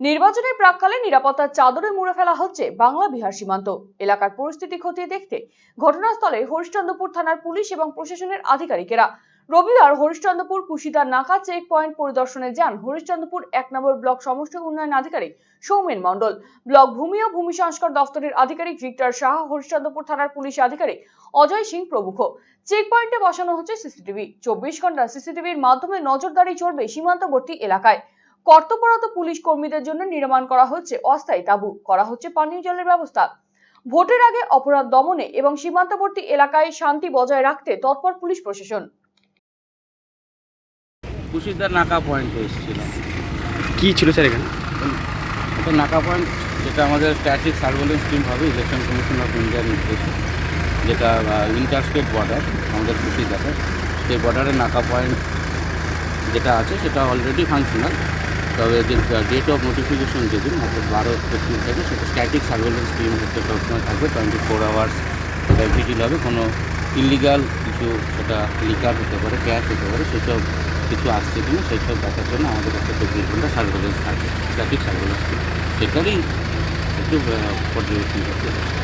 নির্বাচনের প্রাককালে নিরাপত্তার চাদরে মুড়ে ফেলা হচ্ছে বাংলা বিহার সীমান্ত। এলাকার পরিস্থিতি খতিয়ে দেখতে ঘটনাস্থলে হরিশ্চন্দ্রপুর থানার পুলিশ এবং প্রশাসনের আধিকারিকেরা। রবিবার হরিশ্চন্দ্রপুর কুশিদার নাকা চেক পয়েন্ট পরিদর্শনে যান হরিশ্চন্দ্রপুর এক নম্বর ব্লক সমষ্টি উন্নয়ন আধিকারিক সৌমেন মণ্ডল। ব্লক ভূমি ও ভূমি সংস্কার দফতরের আধিকারিক ভিক্টর শাহ, হরিশ্চন্দ্রপুর থানার পুলিশ আধিকারিক অজয় সিং প্রমুখ। চেক পয়েন্টে বসানো হচ্ছে সিসিটিভি। চব্বিশ ঘণ্টা সিসিটিভির মাধ্যমে নজরদারি চলবে সীমান্তবর্তী এলাকায়। কর্তব্যরত পুলিশ কর্মীদের জন্য নির্মাণ করা হচ্ছে অস্থায়ী তাঁবু করা হচ্ছে পানীয় জলের ব্যবস্থা। ভোটের আগে অপরাধ দমনে এবং সীমান্তবর্তী এলাকায় শান্তি বজায় রাখতে তৎপর পুলিশ প্রশাসন। কুশিদার নাকা পয়েন্টে এসেছিলাম। কি ছিল স্যার এখানে? এটা নাকা পয়েন্ট যেটা আমাদের স্ট্যাটিক সার্ভেলেন্স টিম হবে ইলেকশন কমিশন অফ ইন্ডিয়ার নির্দেশে যেটা ইন্টার স্টেট বর্ডার আমাদের কুশিদারে সেই বর্ডারে নাকা পয়েন্ট যেটা আছে সেটা অলরেডি ফাংশনাল তবে যে ডেট অফ নোটিফিকেশন যেদিন, অর্থাৎ বারো এপ্রিল থেকে, সেটা স্ট্যাটিক সার্ভেলেন্স টিম হচ্ছে সবসময় থাকবে। টোয়েন্টি ফোর আওয়ার্স সেটা ভিজিল হবে। কোনো ইলিগাল কিছু সেটা লিকার হতে পারে ক্যাশ হতে পারে, সেসব কিছু আসছে কিনা সেই সব দেখার জন্য আমাদের কাছে চব্বিশ ঘণ্টা সার্ভেলেন্স থাকবে স্ট্যাটিক সার্ভেলেন্স সেটারই একটু পর্যবেক্ষণ করতে হবে।